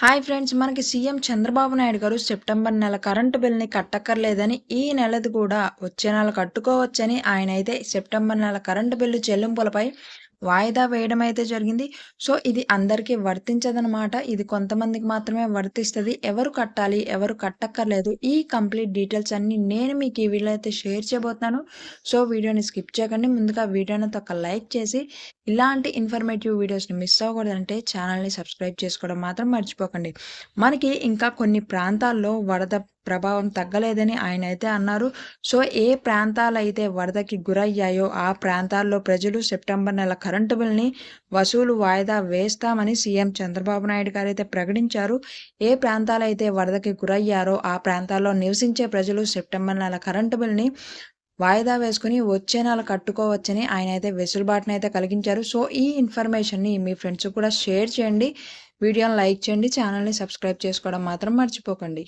Hi friends మనకి CM Chandrababu Naidu garu September నెల current బిల్ని కట్టక్కర్లేదని ఈ నెలది కూడా వచ్చే నెల కట్టుకోవచ్చని ఆయన అయితే సెప్టెంబర్ నెల కరెంటు బిల్లు చెల్లింపులపై వాయిదా వేయడం అయితే జరిగింది. సో ఇది అందరికీ వర్తించదనమాట. ఇది కొంతమందికి మాత్రమే వర్తిస్తుంది. ఎవరు కట్టాలి ఎవరు కట్టక్కర్లేదు. ఈ కంప్లీట్ డీటెయిల్స్ అన్ని నేను మీకు ఈ వీడియో అయితే షేర్ చేయబోతున్నాను. సో వీడియోని స్కిప్ చేయకండి. ముందుగా వీడియోని ఒక లైక్ చేసి ఇలాంటి ఇన్ఫర్మేటివ్ వీడియోస్ని మిస్ అవ్వకూడదంటే ఛానల్ని సబ్స్క్రైబ్ చేసుకోవడం మాత్రం మర్చిపోకండి. మనకి ఇంకా కొన్ని ప్రాంతాల్లో వరద ప్రభావం తగ్గలేదని ఆయన అయితే అన్నారు. సో ఏ ప్రాంతాలు అయితే వరదకి గురయ్యాయో ఆ ప్రాంతాల్లో ప్రజలు సెప్టెంబర్ నెల కరెంటు బిల్ని వసూలు వాయిదా వేస్తామని సీఎం చంద్రబాబు నాయుడు గారు అయితే ప్రకటించారు. ఏ ప్రాంతాలు అయితే వరదకి గురయ్యారో ఆ ప్రాంతాల్లో నివసించే ప్రజలు సెప్టెంబర్ నెల కరెంటు బిల్ని వాయిదా వేసుకుని వచ్చే నెల కట్టుకోవచ్చని ఆయన అయితే వెసులుబాటును అయితే కలిగించారు. సో ఈ ఇన్ఫర్మేషన్ని మీ ఫ్రెండ్స్ కూడా షేర్ చేయండి. వీడియోని లైక్ చేయండి. ఛానల్ని సబ్స్క్రైబ్ చేసుకోవడం మాత్రం మర్చిపోకండి.